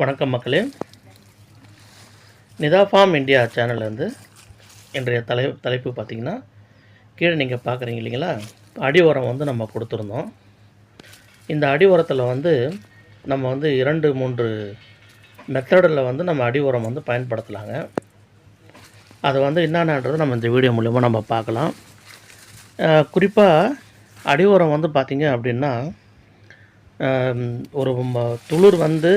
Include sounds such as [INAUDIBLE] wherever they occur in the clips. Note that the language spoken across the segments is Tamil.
வணக்கம் மக்களே. நிதா ஃபார்ம் இந்தியா சேனல்லேருந்து இன்றைய தலை தலைப்பு பார்த்திங்கன்னா கீழே நீங்கள் பார்க்குறீங்க இல்லைங்களா? அடி உரம் வந்து நம்ம கொடுத்துருந்தோம். இந்த அடி உரத்தில் வந்து நம்ம வந்து இரண்டு மூன்று மெத்தடில் வந்து நம்ம அடி உரம் வந்து பயன்படுத்தலாங்க. அது வந்து என்னென்னன்றது நம்ம இந்த வீடியோ மூலிமா நம்ம பார்க்கலாம். குறிப்பாக அடி உரம் வந்து பார்த்திங்க அப்படின்னா ஒரு துளிர் வந்து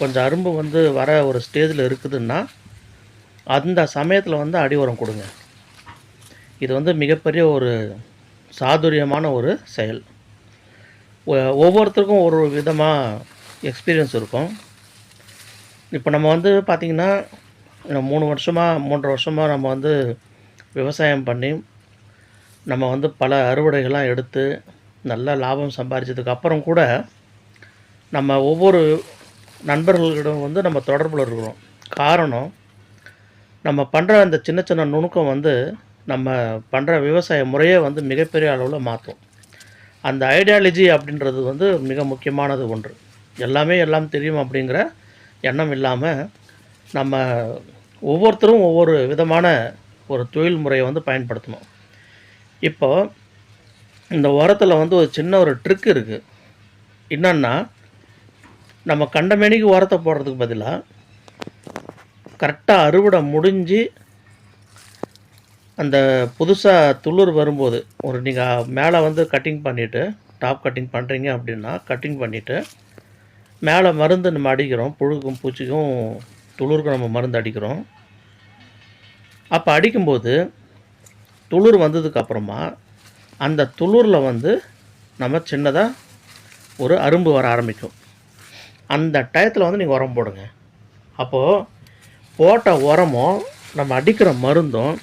கொஞ்சம் அரும்பு வந்து வர ஒரு ஸ்டேஜில் இருக்குதுன்னா அந்த சமயத்தில் வந்து அடி உரம் கொடுங்க. இது வந்து மிகப்பெரிய ஒரு சாதுரியமான ஒரு செயல். ஒவ்வொருத்தருக்கும் ஒரு விதமாக எக்ஸ்பீரியன்ஸ் இருக்கும். இப்போ நம்ம வந்து பார்த்திங்கன்னா மூணு வருஷமாக மூன்று வருஷமாக நம்ம வந்து விவசாயம் பண்ணி நம்ம வந்து பல அறுவடைகள்லாம் எடுத்து நல்ல லாபம் சம்பாதிச்சதுக்கப்புறம் கூட நம்ம ஒவ்வொரு நண்பர்களிடம் வந்து நம்ம தொடர்பில் இருக்கிறோம். காரணம் நம்ம பண்ணுற அந்த சின்ன சின்ன நுணுக்கம் வந்து நம்ம பண்ணுற விவசாய முறையை வந்து மிகப்பெரிய அளவில் மாற்றும். அந்த ஐடியாலஜி அப்படின்றது வந்து மிக முக்கியமானது ஒன்று. எல்லாமே எல்லாம் தெரியும் அப்படிங்கிற எண்ணம் இல்லாமல் நம்ம ஒவ்வொருத்தரும் ஒவ்வொரு விதமான ஒரு தொழில் முறையை வந்து பயன்படுத்தணும். இப்போ இந்த உரத்தில் வந்து ஒரு சின்ன ஒரு ட்ரிக் இருக்குது என்னென்னா நம்ம கண்டமேனிக்கு உரத்தை போடுறதுக்கு பதிலாக கரெக்டாக அறுவடை முடிஞ்சு அந்த புதுசாக துளிர் வரும்போது ஒரு நீங்கள் மேலே வந்து கட்டிங் பண்ணிவிட்டு டாப் கட்டிங் பண்ணுறீங்க அப்படின்னா கட்டிங் பண்ணிவிட்டு மேலே மருந்து நம்ம அடிக்கிறோம் புழுக்கும் பூச்சிக்கும் துளிருக்கும் நம்ம மருந்து அடிக்கிறோம். அப்போ அடிக்கும்போது துளிர் வந்ததுக்கப்புறமா அந்த துளிரில் வந்து நம்ம சின்னதாக ஒரு அரும்பு வர ஆரம்பிக்கும். அந்த டயத்தில் வந்து நீங்கள் உரம் போடுங்க. அப்போது போட்ட உரமும் நம்ம அடிக்கிற மருந்தும்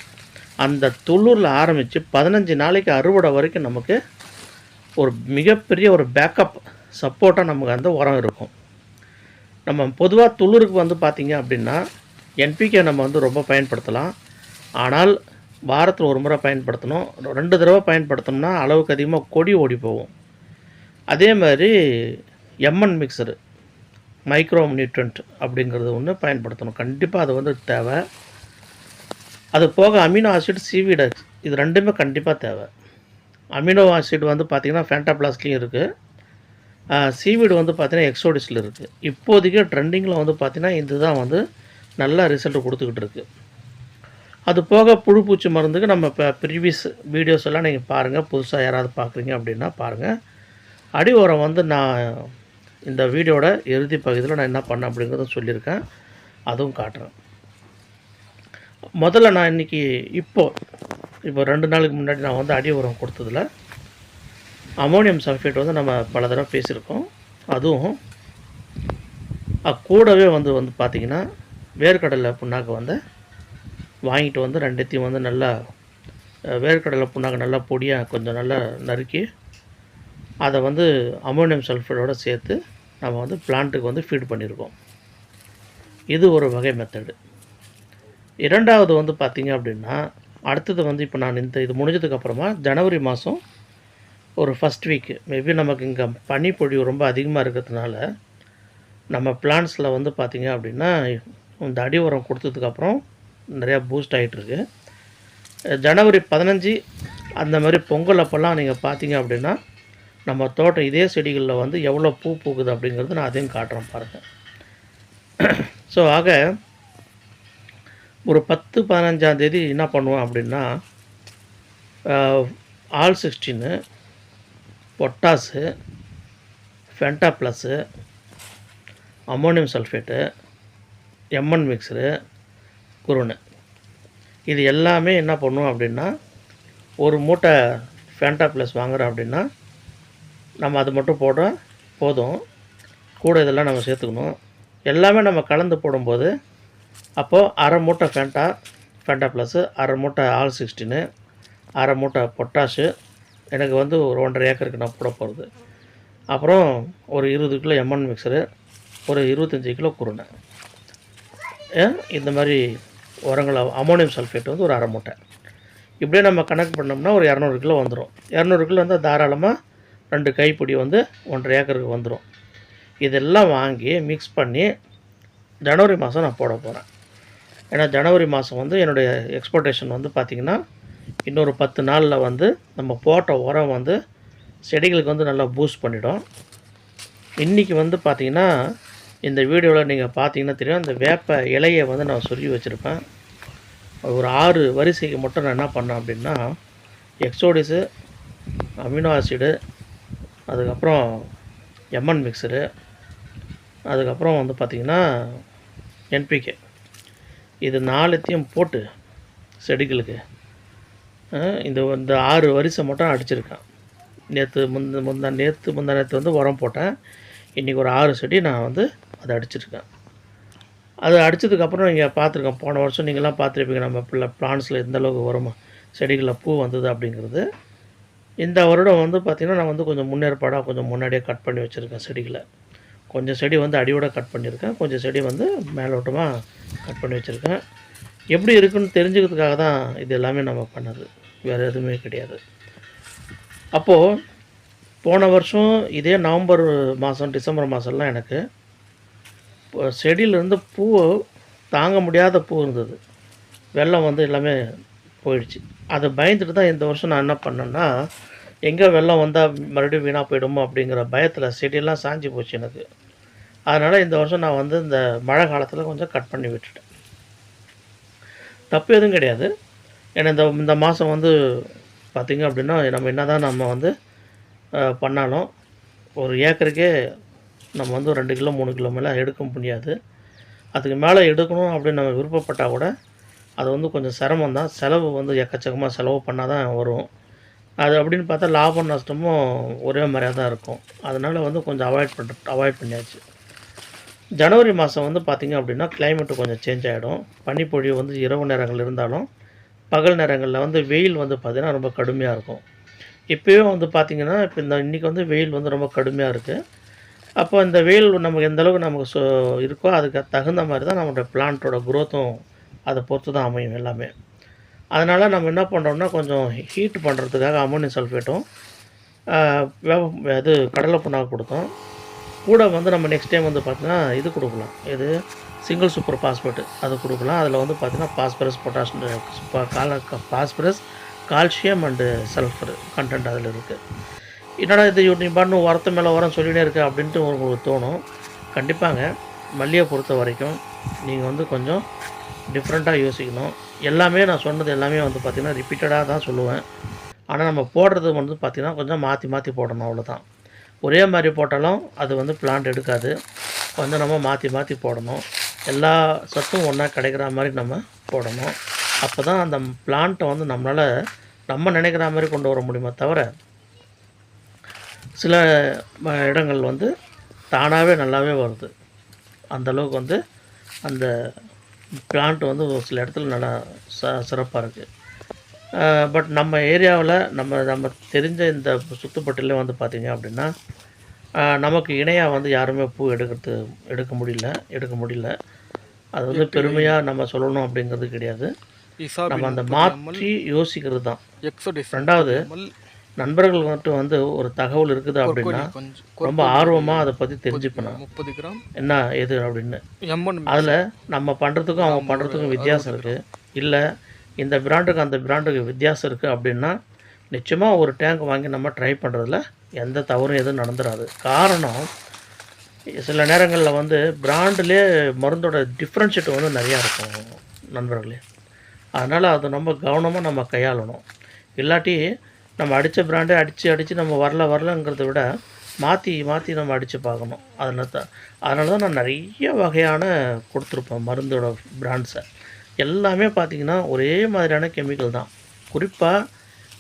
அந்த துளிரில் ஆரம்பித்து பதினஞ்சு நாளைக்கு அறுவடை வரைக்கும் நமக்கு ஒரு மிகப்பெரிய ஒரு பேக்கப் சப்போர்ட்டாக நமக்கு அந்த உரம் இருக்கும். நம்ம பொதுவாக துளிருக்கு வந்து பார்த்திங்க அப்படின்னா என்பிகே நம்ம வந்து ரொம்ப பயன்படுத்தலாம். ஆனால் வாரத்தில் ஒரு முறை பயன்படுத்தணும். ரெண்டு தடவை பயன்படுத்தணும்னா அளவுக்கு அதிகமாக கொடி ஓடி போகும். அதே மாதிரி எம்என் மிக்சரு மைக்ரோ நியூட்ரண்ட் அப்படிங்கிறது ஒன்று பயன்படுத்தணும். கண்டிப்பாக அது வந்து தேவை. அது போக அமினோ ஆசிட் சிவிடக்ஸ் இது ரெண்டுமே கண்டிப்பாக தேவை. அமினோ ஆசிட் வந்து பார்த்திங்கன்னா ஃபேண்டாப்ளாஸ்ட்லேயும் இருக்குது சீவிடு வந்து பார்த்திங்கன்னா எக்ஸோடிஸில் இருக்குது இப்போதைக்கு ட்ரெண்டிங்கில் வந்து பார்த்திங்கன்னா இதுதான் வந்து நல்ல ரிசல்ட் கொடுத்துக்கிட்டு இருக்குது அது போக புழு பூச்சி மருந்துக்கு நம்ம இப்போ ப்ரீவியஸ் வீடியோஸ் எல்லாம் நீங்கள் பாருங்கள் புதுசாக யாராவது பார்க்குறீங்க அப்படின்னா பாருங்கள் அடி உரம் வந்து நான் இந்த வீடியோட இறுதி பகுதியில் நான் என்ன பண்ணேன் அப்படிங்கிறத சொல்லியிருக்கேன். அதுவும் காட்டுறேன். முதல்ல நான் இன்றைக்கி இப்போ இப்போ ரெண்டு நாளுக்கு முன்னாடி நான் வந்து அடி உரம் கொடுத்ததில் அமோனியம் சல்ஃபேட் வந்து நம்ம பல தடவை பேசியிருக்கோம். அதுவும் கூடவே வந்து வந்து பார்த்திங்கன்னா வேர்க்கடலை புண்ணாக்கு வந்து வாங்கிட்டு வந்து ரெண்டுத்தையும் வந்து நல்லா வேர்க்கடலை புண்ணாக்கு நல்லா பொடியாக கொஞ்சம் நல்லா நறுக்கி அதை வந்து அமோனியம் சல்ஃபைடோடு சேர்த்து நம்ம வந்து பிளான்ட்டுக்கு வந்து ஃபீட் பண்ணியிருக்கோம் இது ஒரு வகை மெத்தடு இரண்டாவது வந்து பார்த்திங்க அப்படின்னா அடுத்தது வந்து இப்போ நான் இந்த இது முடிஞ்சதுக்கப்புறமா ஜனவரி மாதம் ஒரு ஃபஸ்ட் வீக்கு மேபி நமக்கு இங்கே பனிப்பொழிவு ரொம்ப அதிகமாக இருக்கிறதுனால நம்ம பிளான்ஸில் வந்து பார்த்திங்க அப்படின்னா இந்த அடி உரம் கொடுத்ததுக்கப்புறம் நிறையா பூஸ்ட் ஆகிட்டுருக்கு ஜனவரி பதினஞ்சு அந்த மாதிரி பொங்கல் அப்போல்லாம் நீங்கள் பார்த்தீங்க அப்படின்னா நம்ம தோட்டம் இதே செடிகளில் வந்து எவ்வளோ பூ பூக்குது அப்படிங்கிறது நான் அதையும் காட்டுறேன் பாருங்கள் ஸோ [CLEARS THROAT] ஆக ஒரு பத்து பதினஞ்சாந்தேதி என்ன பண்ணுவோம் அப்படின்னா all sixteen potash fenta plus ammonium sulphate MN mixture குருணு. இது எல்லாமே என்ன பண்ணுவோம் அப்படின்னா ஒரு மூட்டை ஃபேண்டா ப்ளஸ் வாங்குகிறோம் அப்படின்னா நம்ம அது மட்டும் போட போதும். கூட இதெல்லாம் நம்ம சேர்த்துக்கணும். எல்லாமே நம்ம கலந்து போடும்போது அப்போது அரை மூட்டை ஃபேண்டா ஃபேண்டா ப்ளஸ்ஸு அரை மூட்டை ஆல் சிக்ஸ்டீனு அரை மூட்டை பொட்டாஷு எனக்கு வந்து ஒரு ஒன்றரை ஏக்கருக்கு நான் போட போகிறது அப்புறம் ஒரு இருபது கிலோ எம்என் மிக்சரு ஒரு இருபத்தஞ்சி கிலோ குருணை. ஏன்? இந்த மாதிரி உரங்களை அமோனியம் சல்ஃபேட் வந்து ஒரு அரை மூட்டை. இப்படியே நம்ம கணக்கு பண்ணோம்னா ஒரு இரநூறு கிலோ வந்துடும் இரநூறு கிலோ வந்து தாராளமாக ரெண்டு கைப்பிடி வந்து ஒன்றரை ஏக்கருக்கு வந்துடும் இதெல்லாம் வாங்கி மிக்ஸ் பண்ணி ஜனவரி மாதம் நான் போட போகிறேன் ஏன்னா ஜனவரி மாதம் வந்து என்னுடைய எக்ஸ்போர்ட்டேஷன் வந்து பார்த்திங்கன்னா இன்னொரு பத்து நாளில் வந்து நம்ம போட்ட உரம் வந்து செடிகளுக்கு வந்து நல்லா பூஸ்ட் பண்ணிடும். இன்றைக்கி வந்து பார்த்திங்கன்னா இந்த வீடியோவில் நீங்கள் பார்த்தீங்கன்னா தெரியும். அந்த வேப்ப இலையை வந்து நான் சொல்லி வச்சுருப்பேன். ஒரு ஆறு வரிசைக்கு மட்டும் நான் என்ன பண்ணேன் அப்படின்னா எக்ஸோடிஸு அமினோ ஆசிடு அதுக்கப்புறம் எம்என் மிக்சரு அதுக்கப்புறம் வந்து பார்த்திங்கன்னா என்பிகே இது நாலுத்தையும் போட்டு செடிகளுக்கு இந்த இந்த ஆறு வரிசை மட்டும் அடிச்சிருக்கேன். நேற்று முந்த முந்தா நேற்று முந்தா நேற்று வந்து உரம் போட்டேன். இன்றைக்கி ஒரு ஆறு செடி நான் வந்து அதை அடிச்சிருக்கேன். அது அடித்ததுக்கப்புறம் நீங்கள் பார்த்துருக்கோம் போன வருஷம் நீங்களாம் பார்த்துருப்பீங்க நம்ம பிள்ளை பிளான்ஸில் எந்தளவுக்கு உரமா செடிகளில் பூ வந்தது அப்படிங்கிறது. இந்த வருடம் வந்து பார்த்திங்கன்னா நான் வந்து கொஞ்சம் முன்னேற்பாடாக கொஞ்சம் முன்னாடியே கட் பண்ணி வச்சுருக்கேன் செடிகளை. கொஞ்சம் செடி வந்து அடியோட கட் பண்ணியிருக்கேன். கொஞ்சம் செடி வந்து மேலோட்டமாக கட் பண்ணி வச்சுருக்கேன். எப்படி இருக்குன்னு தெரிஞ்சுக்கிறதுக்காக தான் இது எல்லாமே நம்ம பண்ணது. வேறு எதுவுமே கிடையாது. அப்போது போன வருஷம் இதே நவம்பர் மாதம் டிசம்பர் மாதம்லாம் எனக்கு இப்போ செடியிலேருந்து பூ தாங்க முடியாத பூ இருந்தது. வெள்ளம் வந்து எல்லாமே போயிடுச்சு. அது பயந்துட்டு தான் இந்த வருஷம் நான் என்ன பண்ணேன்னா எங்கே வெள்ளம் வந்தால் மறுபடியும் வீணாக போயிடுமோ அப்படிங்கிற பயத்தில் செடியெல்லாம் சாஞ்சி போச்சு எனக்கு. அதனால் இந்த வருஷம் நான் வந்து இந்த மழை காலத்தில் கொஞ்சம் கட் பண்ணி விட்டுட்டேன். தப்பு எதுவும் கிடையாது. ஏன்னா இந்த இந்த மாதம் வந்து பார்த்திங்க அப்படின்னா நம்ம என்ன தான் நம்ம வந்து பண்ணாலும் ஒரு ஏக்கருக்கே நம்ம வந்து ரெண்டு கிலோ மூணு கிலோ மேலே எடுக்க முடியாது. அதுக்கு மேலே எடுக்கணும் அப்படின்னு நம்ம விருப்பப்பட்டால் கூட அது வந்து கொஞ்சம் சிரமம் தான் செலவு வந்து எக்கச்சக்கமாக செலவு பண்ணால் தான் வரும். அது அப்படின்னு பார்த்தா லாபம் நஷ்டமும் ஒரே மாதிரியாக தான் இருக்கும். அதனால் வந்து கொஞ்சம் அவாய்ட் பண்ண அவாய்ட் பண்ணியாச்சு. ஜனவரி மாதம் வந்து பார்த்திங்க அப்படின்னா கிளைமேட்டு கொஞ்சம் சேஞ்ச் ஆகிடும் பனிப்பொழிவு வந்து இரவு நேரங்கள் இருந்தாலும் பகல் நேரங்களில் வந்து வெயில் வந்து பார்த்திங்கன்னா ரொம்ப கடுமையாக இருக்கும். இப்போயே வந்து பார்த்திங்கன்னா இப்போ இந்த இன்றைக்கி வந்து வெயில் வந்து ரொம்ப கடுமையாக இருக்குது அப்போ இந்த வெயில் நமக்கு எந்தளவுக்கு நமக்கு சோ இருக்கோ அதுக்கு தகுந்த மாதிரி தான் நம்மளோட பிளான்ட்டோட க்ரோத்தும் அதை பொறுத்து தான் அமையும் எல்லாமே. அதனால் நம்ம என்ன பண்ணுறோம்னா கொஞ்சம் ஹீட் பண்ணுறதுக்காக அமோனியம் சல்ஃபேட்டும் இது கடலை புண்ணாக கொடுத்தோம். கூட வந்து நம்ம நெக்ஸ்ட் டைம் வந்து பார்த்திங்கன்னா இது கொடுக்கலாம். இது சிங்கிள் சூப்பர் பாஸ்பேட்டு அது கொடுக்கலாம். அதில் வந்து பார்த்திங்கன்னா பாஸ்பரஸ் பொட்டாஷியம் கால phosphorus calcium and sulphur content அதில் இருக்குது என்னடா இது நீ பண்ணு உரத்து மேலே உரம் சொல்லிகிட்டே இருக்க அப்படின்ட்டு உங்களுக்கு தோணும். கண்டிப்பாங்க. மல்லியை பொறுத்த வரைக்கும் நீங்கள் வந்து கொஞ்சம் டிஃப்ரெண்ட்டாக யோசிக்கணும். எல்லாமே நான் சொன்னது எல்லாமே வந்து பார்த்திங்கன்னா ரிப்பீட்டடாக தான் சொல்லுவேன். ஆனால் நம்ம போடுறது வந்து பார்த்திங்கன்னா கொஞ்சம் மாற்றி மாற்றி போடணும் அவ்வளோதான் ஒரே மாதிரி போட்டாலும் அது வந்து பிளான்ட் எடுக்காது. கொஞ்சம் நம்ம மாற்றி மாற்றி போடணும். எல்லா சத்தும் ஒன்றா கிடைக்கிற மாதிரி நம்ம போடணும். அப்போ தான் அந்த பிளான்ட்டை வந்து நம்மளால் நம்ம நினைக்கிற மாதிரி கொண்டு வர முடியுமே தவிர சில இடங்கள் வந்து தானாகவே நல்லாவே வருது. அந்தளவுக்கு வந்து அந்த பிளான்ட் வந்து ஒரு சில இடத்துல நல்லா ச சிறப்பாக இருக்குது பட் நம்ம ஏரியாவில் நம்ம நம்ம தெரிஞ்ச இந்த சுத்துப்பட்டிலே வந்து பார்த்திங்க அப்படின்னா நமக்கு இணையாக வந்து யாருமே பூ எடுக்கிறது எடுக்க முடியல எடுக்க முடியல. அது வந்து பெருமையாக நம்ம சொல்லணும் அப்படிங்கிறது கிடையாது. நம்ம அந்த மாற்றி யோசிக்கிறது தான். ரெண்டாவது நண்பர்கள் மட்டும் வந்து ஒரு தகவல் இருக்குது அப்படின்னா ரொம்ப ஆர்வமாக அதை பற்றி தெரிஞ்சுக்கணும் முப்பது கிராம். என்ன எது அப்படின்னு. அதில் நம்ம பண்ணுறதுக்கும் அவங்க பண்ணுறதுக்கும் வித்தியாசம் இருக்குது இல்லை இந்த பிராண்டுக்கு அந்த பிராண்டுக்கு வித்தியாசம் இருக்குது அப்படின்னா நிச்சயமாக ஒரு டேங்க் வாங்கி நம்ம ட்ரை பண்ணுறதுல எந்த தவறும் எதுவும் நடந்துடாது காரணம் சில நேரங்களில் வந்து பிராண்டுலே மருந்தோட டிஃப்ரென்ஷியேட் வந்து நிறையா இருக்கும் நண்பர்களே. அதனால் அதை ரொம்ப கவனமாக நம்ம கையாளணும். இல்லாட்டி நம்ம அடித்த பிராண்டே அடித்து அடித்து நம்ம வரல வரலங்கிறத விட மாற்றி மாற்றி நம்ம அடித்து பார்க்கணும். அதனால தான் அதனால தான் நான் நிறைய வகையான கொடுத்துருப்பேன் மருந்தோட பிராண்ட்ஸை எல்லாமே பார்த்திங்கன்னா ஒரே மாதிரியான கெமிக்கல் தான். குறிப்பாக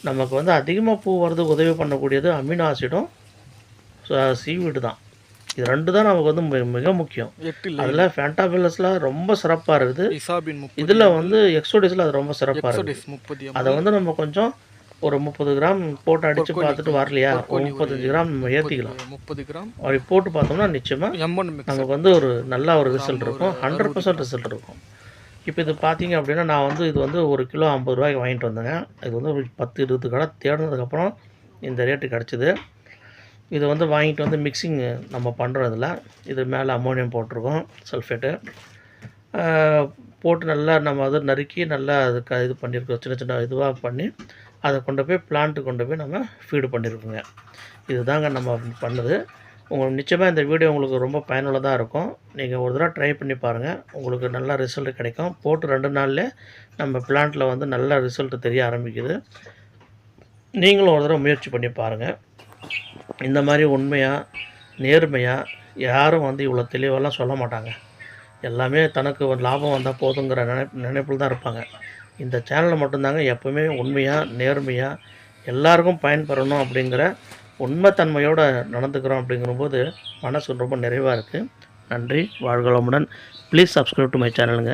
நமக்கு வந்து அதிகமாக பூ வரதுக்கு உதவி பண்ணக்கூடியது அமினோ ஆசிடும் சீவீடு தான். இது ரெண்டு தான் நமக்கு வந்து மிக முக்கியம். அதில் ஃபேண்டாபிலஸ்லாம் ரொம்ப சிறப்பாக இருக்குது. இதில் வந்து எக்ஸோடிஸில் அது ரொம்ப சிறப்பாக இருக்குது. அதை வந்து நம்ம கொஞ்சம் ஒரு முப்பது கிராம் போட்டு அடித்து பார்த்துட்டு வரலையா? ஒரு முப்பத்தஞ்சு கிராம் நம்ம ஏற்றிக்கலாம் முப்பது கிராம். அப்படி போட்டு பார்த்தோம்னா நிச்சயமாக நமக்கு வந்து ஒரு நல்ல ஒரு ரிசல்ட் இருக்கும். ஹண்ட்ரட் பர்சன்ட் ரிசல்ட் இருக்கும். இப்போ இது பார்த்தீங்க அப்படின்னா நான் வந்து இது வந்து ஒரு கிலோ ஐம்பது ரூபாய்க்கு வாங்கிட்டு வந்தேங்க. இது வந்து ஒரு பத்து இருபது கடை தேடினதுக்கப்புறம் இந்த ரேட்டு கிடச்சிது. இது வந்து வாங்கிட்டு வந்து மிக்சிங் நம்ம பண்ணுறதில்ல இது மேலே அம்மோனியம் போட்டிருக்கோம் சல்ஃபேட்டு போட்டு நல்லா நம்ம அதை நறுக்கி நல்லா அதுக்கு இது பண்ணியிருக்கோம். சின்ன சின்ன இதுவாக பண்ணி அதை கொண்டு போய் பிளான்ட்டு கொண்டு போய் நம்ம ஃபீடு பண்ணியிருக்கோங்க இதுதாங்க நம்ம பண்ணுது. உங்களுக்கு நிச்சயமாக இந்த வீடியோ உங்களுக்கு ரொம்ப பயனுள்ளதாக இருக்கும். நீங்கள் ஒரு தடவை ட்ரை பண்ணி பாருங்கள் உங்களுக்கு நல்ல ரிசல்ட் கிடைக்கும். போட்டு ரெண்டு நாள்லேயே நம்ம பிளான்ட்டில் வந்து நல்ல ரிசல்ட் தெரிய ஆரம்பிக்குது. நீங்களும் ஒரு தடவை முயற்சி பண்ணி பாருங்கள் இந்த மாதிரி உண்மையாக நேர்மையாக யாரும் வந்து இவ்வளோ தெளிவெல்லாம் சொல்ல மாட்டாங்க. எல்லாமே தனக்கு லாபம் வந்தால் போதுங்கிற நினைப்பு நினைப்பில் தான் இருப்பாங்க. இந்த சேனலில் மட்டும்தாங்க எப்போவுமே உண்மையாக நேர்மையாக எல்லாருக்கும் பயன்பெறணும் அப்படிங்கிற உண்மைத்தன்மையோடு நடந்துக்கிறோம் அப்படிங்கிறபோது மனசு ரொம்ப நிறைவாக இருக்குது நன்றி வாழ்களமுடன் ப்ளீஸ் சப்ஸ்கிரைப் டு மை சேனலுங்க